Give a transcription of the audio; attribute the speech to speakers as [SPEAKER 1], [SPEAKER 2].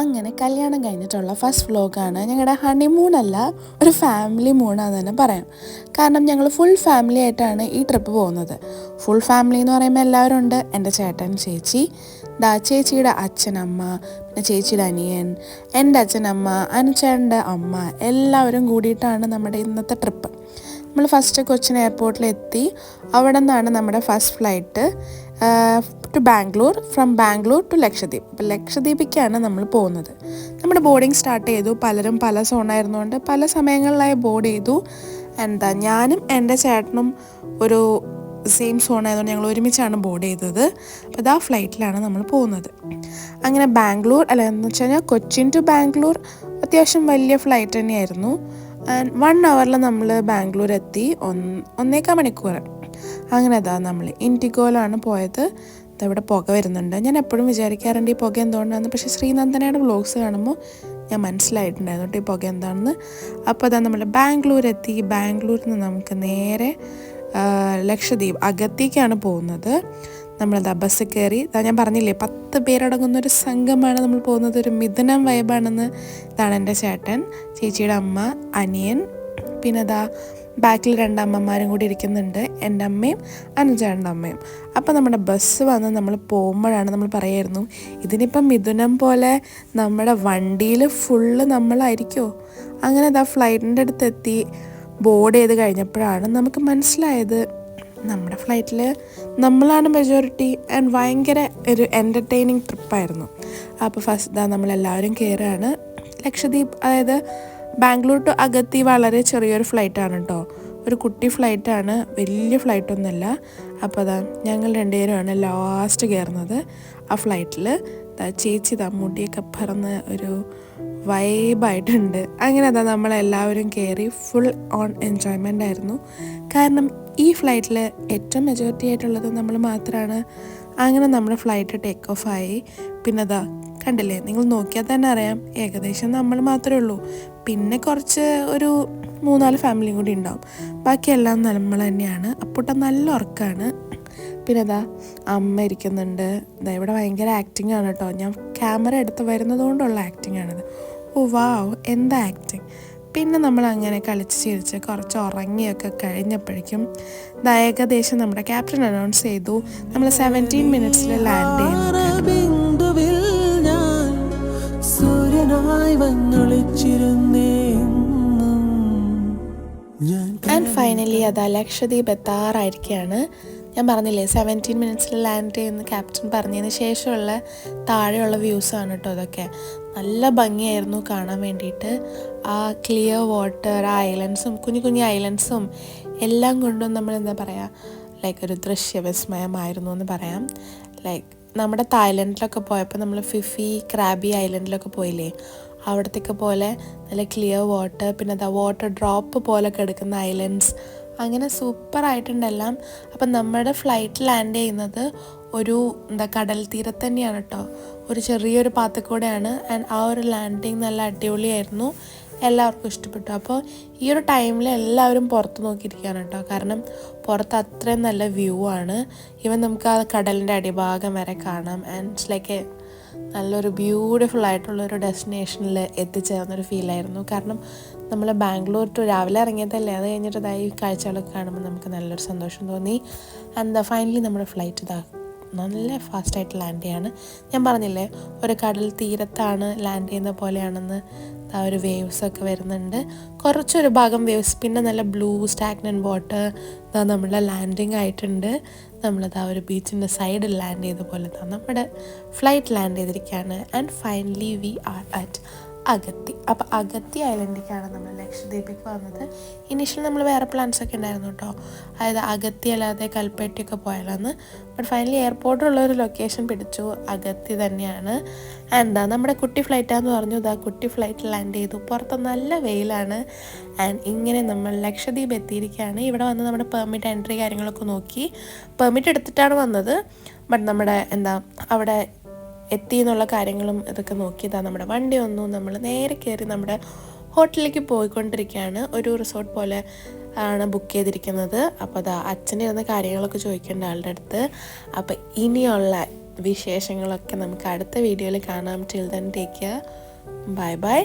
[SPEAKER 1] അങ്ങനെ കല്യാണം കഴിഞ്ഞിട്ടുള്ള ഫസ്റ്റ് വ്ലോഗാണ് ഞങ്ങളുടെ ഹണിമൂൺ അല്ല ഒരു ഫാമിലി മൂണാന്ന് തന്നെ പറയാം. കാരണം ഞങ്ങൾ ഫുൾ ഫാമിലി ആയിട്ടാണ് ഈ ട്രിപ്പ് പോകുന്നത്. ഫുൾ ഫാമിലി എന്ന് പറയുമ്പോൾ എല്ലാവരും ഉണ്ട്. എന്റെ ചേട്ടൻ ചേച്ചി ദാ ചേച്ചിയുടെ അച്ഛനമ്മ പിന്നെ ചേച്ചിയുടെ അനിയൻ എന്റെ അച്ഛനമ്മ അനുചേട്ടന്റെ അമ്മ എല്ലാവരും കൂടിയിട്ടാണ് നമ്മുടെ ഇന്നത്തെ ട്രിപ്പ് നമ്മൾ ഫസ്റ്റ് കൊച്ചിൻ എയർപോർട്ടിലെത്തി അവിടെ നിന്നാണ് നമ്മുടെ first flight to Bangalore from Bangalore to Lakshadweep അപ്പം ലക്ഷദ്വീപിക്കാണ് നമ്മൾ പോകുന്നത്. നമ്മുടെ ബോർഡിങ് സ്റ്റാർട്ട് ചെയ്തു. പലരും പല സോണായിരുന്നുകൊണ്ട് പല സമയങ്ങളിലായി ബോർഡ് ചെയ്തു. എന്താ ഞാനും എന്റെ ചേട്ടനും ഒരു സെയിം സോൺ ആയതുകൊണ്ട് ഞങ്ങൾ ഒരുമിച്ചാണ് ബോർഡ് ചെയ്തത്. അപ്പോൾ ആ ഫ്ലൈറ്റിലാണ് നമ്മൾ പോകുന്നത്. അങ്ങനെ ബാംഗ്ലൂർ അല്ല എന്ന് വെച്ച് കഴിഞ്ഞാൽ കൊച്ചിൻ ടു ബാംഗ്ലൂർ അത്യാവശ്യം വലിയ ഫ്ലൈറ്റ് തന്നെയായിരുന്നു. ആൻഡ് വൺ അവറിൽ നമ്മൾ ബാംഗ്ലൂർ എത്തി. ഒന്ന് ഒന്നേക്കാൽ മണിക്കൂർ അങ്ങനെ അതാ നമ്മൾ ഇൻഡിഗോയിലാണ് പോയത്. ഇവിടെ പുക വരുന്നുണ്ട്. ഞാൻ എപ്പോഴും വിചാരിക്കാറുണ്ട് ഈ പുക എന്തുകൊണ്ടാണ് പക്ഷേ ശ്രീനന്ദനയുടെ വ്ലോഗ്സ് കാണുമ്പോൾ ഞാൻ മനസ്സിലായിട്ടുണ്ടായിരുന്നു കേട്ടോ ഈ പുക എന്താണെന്ന്. അപ്പോൾ അതാ നമ്മൾ ബാംഗ്ലൂർ എത്തി ബാംഗ്ലൂരിൽ നിന്ന് നമുക്ക് നേരെ ലക്ഷദ്വീപ് അകത്തേക്കാണ് പോകുന്നത്. നമ്മളതാ ബസ് കയറി. ഇതാ ഞാൻ പറഞ്ഞില്ലേ പത്ത് പേരടങ്ങുന്ന ഒരു സംഘമാണ് നമ്മൾ പോകുന്നത്. ഒരു മിഥുനം വൈബാണെന്ന് ഇതാണ് എന്റെ ചേട്ടൻ ചേച്ചിയുടെ അമ്മ അനിയൻ. പിന്നെ അതാ ബാക്കിൽ രണ്ട് അമ്മമാരും കൂടി ഇരിക്കുന്നുണ്ട്. എന്റെ അമ്മയും അനുജേട്ടന്റെ അമ്മയും. അപ്പോൾ നമ്മുടെ ബസ് വന്ന് നമ്മൾ പോകുമ്പോഴാണ് നമ്മൾ പറയായിരുന്നു ഇതിനിപ്പം മിഥുനം പോലെ നമ്മുടെ വണ്ടിയിൽ ഫുള്ള് നമ്മളായിരിക്കുമോ അങ്ങനെ ഇതാ ഫ്ലൈറ്റിന്റെ അടുത്തെത്തി ബോർഡ് ചെയ്ത് കഴിഞ്ഞപ്പോഴാണ് നമുക്ക് മനസ്സിലായത് നമ്മുടെ ഫ്ലൈറ്റിൽ നമ്മളാണ് മെജോറിറ്റി ആൻഡ് ഭയങ്കര ഒരു എന്റർടൈനിങ് ട്രിപ്പായിരുന്നു അപ്പോൾ ഫസ്റ്റ് ഇതാ നമ്മളെല്ലാവരും കയറുകയാണ് ലക്ഷദ്വീപ് അതായത് ബാംഗ്ലൂർ ടു അഗത്തി വളരെ ചെറിയൊരു ഫ്ലൈറ്റാണ് കേട്ടോ ഒരു കുട്ടി ഫ്ലൈറ്റാണ് വലിയ ഫ്ലൈറ്റൊന്നുമല്ല. അപ്പോൾ അതാ ഞങ്ങൾ രണ്ടുപേരുമാണ് ലാസ്റ്റ് കയറുന്നത് ആ ഫ്ലൈറ്റിൽ. ചേച്ചി തമ്മൂട്ടിയൊക്കെ പറന്ന് ഒരു വൈബായിട്ടുണ്ട് അങ്ങനെ അതാ നമ്മളെല്ലാവരും കയറി ഫുൾ ഓൺ എൻജോയ്മെന്റ് ആയിരുന്നു. കാരണം ഈ ഫ്ലൈറ്റിൽ ഏറ്റവും മെജോറിറ്റി ആയിട്ടുള്ളത് നമ്മൾ മാത്രമാണ്. അങ്ങനെ നമ്മുടെ ഫ്ലൈറ്റ് ടേക്ക് ഓഫ് ആയി. പിന്നെ അതാ കണ്ടില്ലേ? നിങ്ങൾ നോക്കിയാൽ തന്നെ അറിയാം. ഏകദേശം നമ്മൾ മാത്രമേ ഉള്ളൂ. പിന്നെ കുറച്ച് ഒരു മൂന്നാൽ ഫാമിലിയും കൂടി ഉണ്ടാവും. ബാക്കിയെല്ലാം നമ്മൾ തന്നെയാണ്. അപ്പോട്ട നല്ല ഉറക്കമാണ് പിന്നെ അതാ അമ്മ ഇരിക്കുന്നുണ്ട്. ഇതാ ഇവിടെ ഭയങ്കര ആക്ടിങ് ആണ് കേട്ടോ ഞാൻ ക്യാമറ എടുത്ത് വരുന്നത് കൊണ്ടുള്ള ആക്ടിങ് ആണിത്. ഓ വാവ്. എന്താ ആക്ടിങ് പിന്നെ നമ്മൾ അങ്ങനെ കളിച്ച് ചിരിച്ച് കുറച്ച് ഉറങ്ങിയൊക്കെ കഴിഞ്ഞപ്പോഴേക്കും ഏകദേശം നമ്മുടെ ക്യാപ്റ്റൻ അനൗൺസ് ചെയ്തു. നമ്മൾ സെവന്റീൻ മിനിറ്റ്സിൽ ലാൻഡ് ചെയ്യുന്നു ആൻഡ് ഫൈനലി അതാ ലക്ഷദ്വീപ് എത്താറായിരിക്കുകയാണ് ഞാൻ പറഞ്ഞില്ലേ സെവന്റീൻ മിനിറ്റ്സിൽ ലാൻഡ് ചെയ്യുന്ന ക്യാപ്റ്റൻ പറഞ്ഞതിന് ശേഷമുള്ള താഴെയുള്ള വ്യൂസ് ആണ് കേട്ടോ അതൊക്കെ നല്ല ഭംഗിയായിരുന്നു കാണാൻ വേണ്ടിയിട്ട്. ആ ക്ലിയർ വാട്ടർ ആ ഐലൻഡ്സും കുഞ്ഞു കുഞ്ഞു ഐലൻഡ്സും എല്ലാം കൊണ്ടും നമ്മൾ എന്താ പറയുക ലൈക്ക് ഒരു ദൃശ്യവിസ്മയമായിരുന്നു എന്ന് പറയാം. ലൈക്ക് നമ്മുടെ തായ്ലൻഡിലൊക്കെ പോയപ്പോൾ നമ്മൾ ഫിഫി ക്രാബി ഐലൻഡിലൊക്കെ പോയില്ലേ അവിടത്തേക്ക് പോലെ നല്ല ക്ലിയർ വാട്ടർ പിന്നെ അതാ വാട്ടർ ഡ്രോപ്പ് പോലെ കിടക്കുന്ന ഐലൻഡ്സ് അങ്ങനെ സൂപ്പർ ആയിട്ടുണ്ടെല്ലാം അപ്പം നമ്മുടെ ഫ്ലൈറ്റ് ലാൻഡ് ചെയ്യുന്നത് ഒരു എന്താ കടൽ തീരത്ത് തന്നെയാണ് കേട്ടോ ഒരു ചെറിയൊരു പാത്തക്കൂടെയാണ് ആൻഡ് ആ ഒരു ലാൻഡിങ് നല്ല അടിപൊളിയായിരുന്നു. എല്ലാവർക്കും ഇഷ്ടപ്പെട്ടു. അപ്പോൾ ഈ ഒരു ടൈമിൽ എല്ലാവരും പുറത്ത് നോക്കിയിരിക്കുകയാണ് കേട്ടോ കാരണം പുറത്ത് അത്രയും നല്ല വ്യൂ ആണ്. ഇവൻ നമുക്ക് ആ കടലിന്റെ അടിഭാഗം വരെ കാണാം. ആൻഡ് ലൈക്ക് എ നല്ലൊരു ബ്യൂട്ടിഫുൾ ആയിട്ടുള്ള ഒരു ഡെസ്റ്റിനേഷനിൽ എത്തിച്ചേർന്നൊരു ഫീലായിരുന്നു കാരണം നമ്മൾ ബാംഗ്ലൂർ ടു രാവിലെ ഇറങ്ങിയതല്ലേ? അത് കഴിഞ്ഞിട്ട് ഇതായി കാഴ്ചകളൊക്കെ കാണുമ്പോൾ നമുക്ക് നല്ലൊരു സന്തോഷം തോന്നി. ആൻഡ് ഫൈനലി നമ്മുടെ ഫ്ലൈറ്റ് ഇതാ. നല്ല ഫാസ്റ്റായിട്ട് ലാൻഡ് ചെയ്യാണ്. ഞാൻ പറഞ്ഞില്ലേ ഒരു കടൽ തീരത്താണ് ലാൻഡ് ചെയ്യുന്ന പോലെയാണെന്ന് ആ ഒരു വേവ്സ് ഒക്കെ വരുന്നുണ്ട്. കുറച്ചൊരു ഭാഗം വേവ്സ് പിന്നെ നല്ല ബ്ലൂ സ്റ്റാഗ്നന്റ് വാട്ടർ ഇതാ നമ്മുടെ ലാൻഡിങ് ആയിട്ടുണ്ട്. നമ്മളത് ആ ഒരു ബീച്ചിന്റെ സൈഡിൽ ലാൻഡ് ചെയ്ത പോലെ തന്നെ നമ്മുടെ ഫ്ലൈറ്റ് ലാൻഡ് ചെയ്തിരിക്കുകയാണ്. And finally we are at Agatti അപ്പോൾ അഗത്തി ഐലൻഡിലേക്കാണ് നമ്മൾ ലക്ഷദ്വീപിലേക്ക് വന്നത്. ഇനീഷ്യലി നമ്മൾ വേറെ പ്ലാൻസ് ഒക്കെ ഉണ്ടായിരുന്നു കേട്ടോ അതായത് അഗത്തി അല്ലാതെ കൽപ്പേട്ടിയൊക്കെ പോയാലെന്ന്. ബട്ട് ഫൈനലി എയർപോർട്ടിലുള്ള ഒരു ലൊക്കേഷൻ പിടിച്ചു. അഗത്തി തന്നെയാണ്. എന്താ നമ്മുടെ കുട്ടി ഫ്ലൈറ്റാന്ന് പറഞ്ഞു. ഇതാ കുട്ടി ഫ്ലൈറ്റ് ലാൻഡ് ചെയ്തു. പുറത്ത് നല്ല വെയിലാണ്. ആൻഡ് ഇങ്ങനെ നമ്മൾ ലക്ഷദ്വീപ് എത്തിയിരിക്കുകയാണ്. ഇവിടെ വന്ന് നമ്മുടെ പെർമിറ്റ് എൻട്രി കാര്യങ്ങളൊക്കെ നോക്കി. പെർമിറ്റ് എടുത്തിട്ടാണ് വന്നത്. ബട്ട് നമ്മുടെ എന്താ അവിടെ എത്തി എന്നുള്ള കാര്യങ്ങളും ഇതൊക്കെ നോക്കിയതാണ് നമ്മുടെ വണ്ടി ഒന്നും നമ്മൾ നേരെ കയറി നമ്മുടെ ഹോട്ടലിലേക്ക് പോയിക്കൊണ്ടിരിക്കുകയാണ്. ഒരു റിസോർട്ട് പോലെ ആണ് ബുക്ക് ചെയ്തിരിക്കുന്നത്. അപ്പോൾ അതാ അച്ഛനിരുന്ന കാര്യങ്ങളൊക്കെ ചോദിക്കേണ്ട ആളുടെ അടുത്ത്. അപ്പോൾ ഇനിയുള്ള വിശേഷങ്ങളൊക്കെ നമുക്ക് അടുത്ത വീഡിയോയിൽ കാണാം. Till then take bye bye